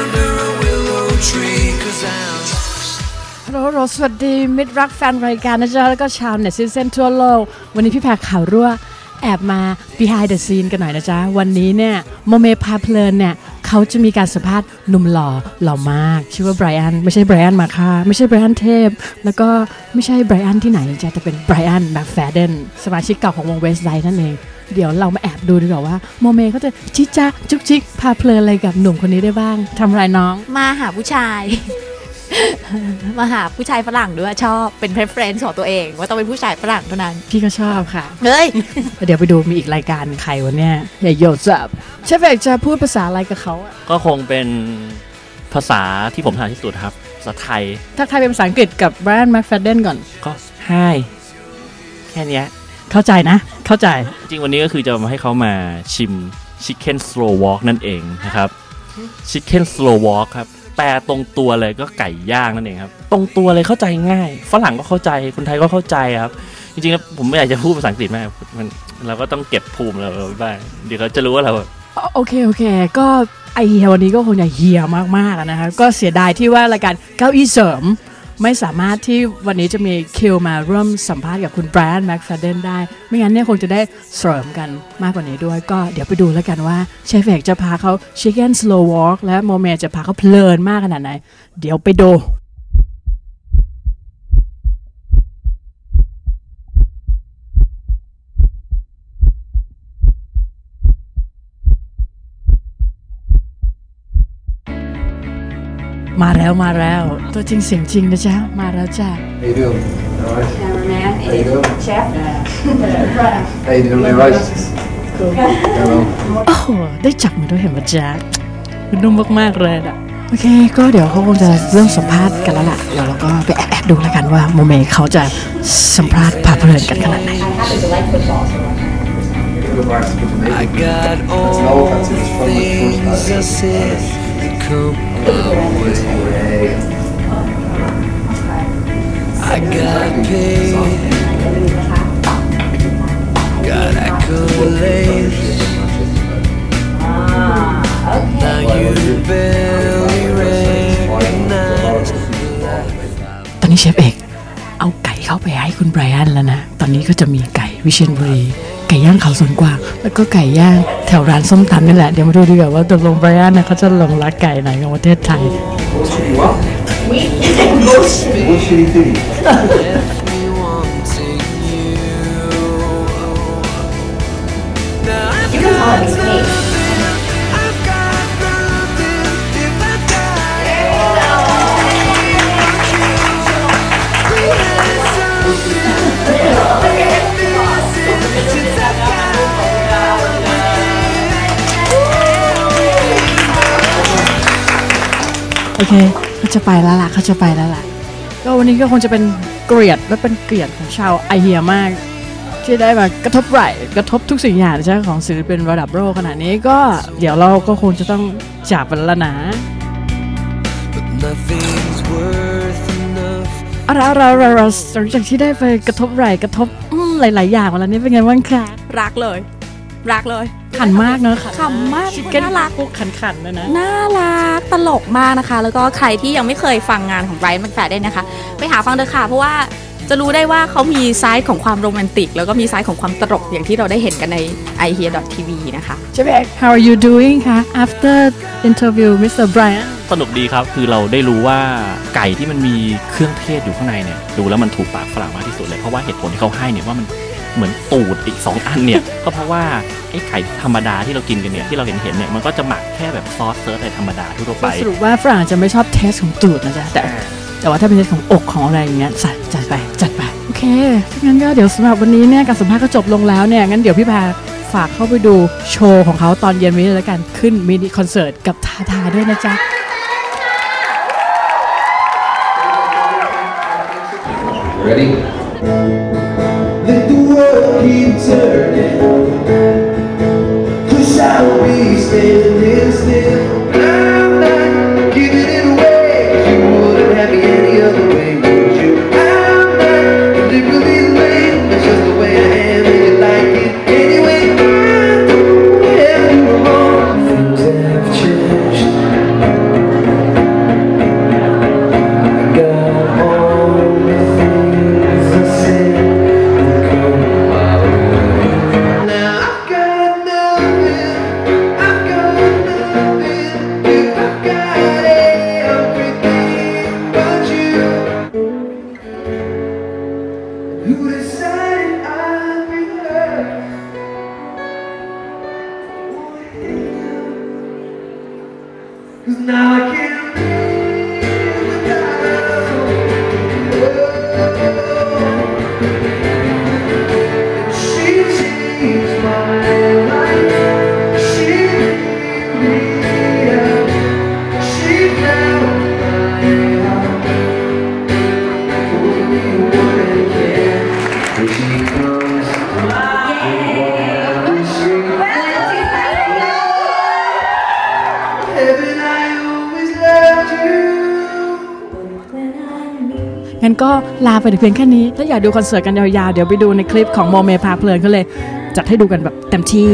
under a willow tree, cause I'm ฮัลโหลสวัสดี มิตรรักแฟนรายการนะจ๊ะ แล้วก็ชาวเน็ตซิเซนทั่วโลก วันนี้พี่แพรข่าวรั่ว แอบมา behind the scene กันหน่อยนะจ๊ะ วันนี้เนี่ยโมเมพาเพลินเนี่ยเขาจะมีการสัมภาษณ์หนุ่มหล่อหล่อมาก ชื่อว่าไบรอัน ไม่ใช่ไบรอันมาค่าไม่ใช่ไบรอันเทพ แล้วก็ไม่ใช่ไบรอันที่ไหนจ้ะแต่เป็นไบรอันแบ็คแฟเดนสมาชิกเก่าของวงเวสไ i นั่นเอง เดี๋ยวเรามาแอบดูดีกว่าว่าโมเมเขาจะชิจ๊ะจุกจิกพาเพลินอะไรกับหนุ่มคนนี้ได้บ้างทำอะไรน้อง มาหาผู้ชาย มาหาผู้ชายฝรั่งด้วยชอบเป็น preference ของตัวเอง ว่าต้องเป็นผู้ชายฝรั่งเท่านั้น พี่ก็ชอบค่ะ เฮ้ย เดี๋ยวไปดูมีอีกรายการใครวันเนี้ยอย่าโยดจับเชฟเอกจะพูดภาษาอะไรกับเขาอะก็คงเป็นภาษาที่ผมถนัดที่สุดครับภาษาไทยทักทายเป็นภาษาอังกฤษกับแบรนด์แมคฟ d เดนก่อนก็ Hi แค่เนี้ย เข้าใจนะ เข้าใจ จริงวันนี้ก็คือจะมาให้เขามาชิม Chicken Slow Walk นั่นเองนะครับ Chicken Slow Walk ครับแปลตรงตัวเลยก็ไก่ย่างนั่นเองครับ ตรงตัวเลยเข้าใจง่าย ฝรั่งก็เข้าใจคนไทยก็เข้าใจครับ จริงๆแล้วผมไม่อยากจะพูดภาษาอังกฤษมากมันเราก็ต้องเก็บภูมิเราไว้บ้างเดี๋ยวเขาจะรู้ว่าเราโอเคโอเค ก็ไอเฮียวันนี้ก็คงจะเฮียมากๆอะนะคะก็เสียดายที่ว่ารายการเก้าอี้เสริม ไม่สามารถที่วันนี้จะมีคิวมาร่วมสัมภาษณ์กับคุณแบรนด์แม็กฟาเดนได้ ไม่งั้นเนี่ยคงจะได้เสริมกันมากกว่านี้ด้วย ก็เดี๋ยวไปดูแล้วกันว่าเชฟเอกจะพาเขาชิคเก้นสโลว์วอล์กและโมเมจะพาเขาเพลินมากขนาดไหน เดี๋ยวไปดู มาแล้วมาแล้ว ตัวจริงเสียงจริงนะจ๊ะ มาแล้วจ้ะ How you doing? All right. How you doing? Chef. How you doing, Leroy? Hello. โอ้โหได้จับมือด้วยเห็นไหมจ๊ะนุ่มมากๆเลยอะโอเค ก็เดี๋ยวเขาคงจะเริ่มสัมภาษณ์กันแล้วล่ะเดี๋ยวเราก็ไปแอบๆดูแล้วกันว่าโมเมเขาจะสัมภาษณ์ผ่าเพลินกันขนาดไหน I got all things I said that come my way. I got paid, got accolades. Now you barely recognize the life I've ตอนนี้เชฟเอกเอาไก่เข้าไปให้คุณไบรอันแล้วนะ ตอนนี้ก็จะมีไก่วิเชียรบุรีไก่ย่างเขาสวนกวางแล้วก็ไก่ย่างแถวร้านส้มตำนี่แหละ เดี๋ยวมาดูดีกว่าว่าตกลงไบรอันเนี่ยเขาจะหลงรักไก่ไหนของประเทศไทย อเคเขาจะไปแล้วล่ะเขาจะไปแล้วล่ะ ก็วันนี้ก็คงจะเป็นเกลียดและเป็นเกลียดของชาวไอเฮียมาก ที่ได้มากระทบไหลกระทบทุกสิ่งอย่างใช่ของศิลปินระดับโลกขนาดนี้ก็เดี๋ยวเราก็คงจะต้องจากไปแล้วนะ But nothing's worth enough เอาละเราเราเราหลังจากที่ได้ไปกระทบไหลกระทบอืมหลาย ๆ อย่างมาแล้วนี่เป็นไงบ้างคะรักเลย รักเลยขันมากเนอะขำมากชิคเก้นน่ารักพวกขันขันๆเลยนะน่ารักตลกมากนะคะ แล้วก็ใครที่ยังไม่เคยฟังงานของไบรท์แมคแฟดได้นะคะ ไปหาฟังเถอะค่ะเพราะว่าจะรู้ได้ว่าเขามีไซส์ของความโรแมนติก แล้วก็มีไซส์ของความตลกอย่างที่เราได้เห็นกันใน i h e a r TV นะคะ เชฟเอก how are you doing คะ after interview Mr. Brian สนุกดีครับคือเราได้รู้ว่าไก่ที่มันมีเครื่องเทศอยู่ข้างในเนี่ยดูแล้วมันถูกปากฝรั่งมากที่สุดเลยเพราะว่าเหตุผลที่เขาให้เนี่ยว่ามัน เหมือนตูดอีก 2 อันเนี่ยก็เพราะว่าไอ้ไก่ธรรมดาที่เรากินกันเนี่ยที่เราเห็นเห็นๆเนี่ยมันก็จะหมักแค่แบบซอสเซิร์ชอะไรธรรมดาทั่วๆไปสรุปว่าฝรั่งจะไม่ชอบเทสของตูดนะจ๊ะแต่แต่ว่าถ้าเป็นเทสของอกของอะไรอย่างเงี้ยจัดจัดไปจัดไปโอเคถ้างั้นก็เดี๋ยวสำหรับวันนี้เนี่ยการสัมภาษณ์ก็จบลงแล้วเนี่ยงั้นเดี๋ยวพี่พาฝากเข้าไปดูโชว์ของเขาตอนเย็นนี้แล้วกันขึ้นมินิคอนเสิร์ตกับทาทาด้วยนะจ๊ะ Ready? Turning. Cause I'll be standing still. Because now งั้นก็ลาไปเพียงแค่นี้ ถ้าอยากดูคอนเสิร์ตกันยาวๆ เดี๋ยวไปดูในคลิปของโมเมพาเพลินเขาเลย จัดให้ดูกันแบบเต็มที่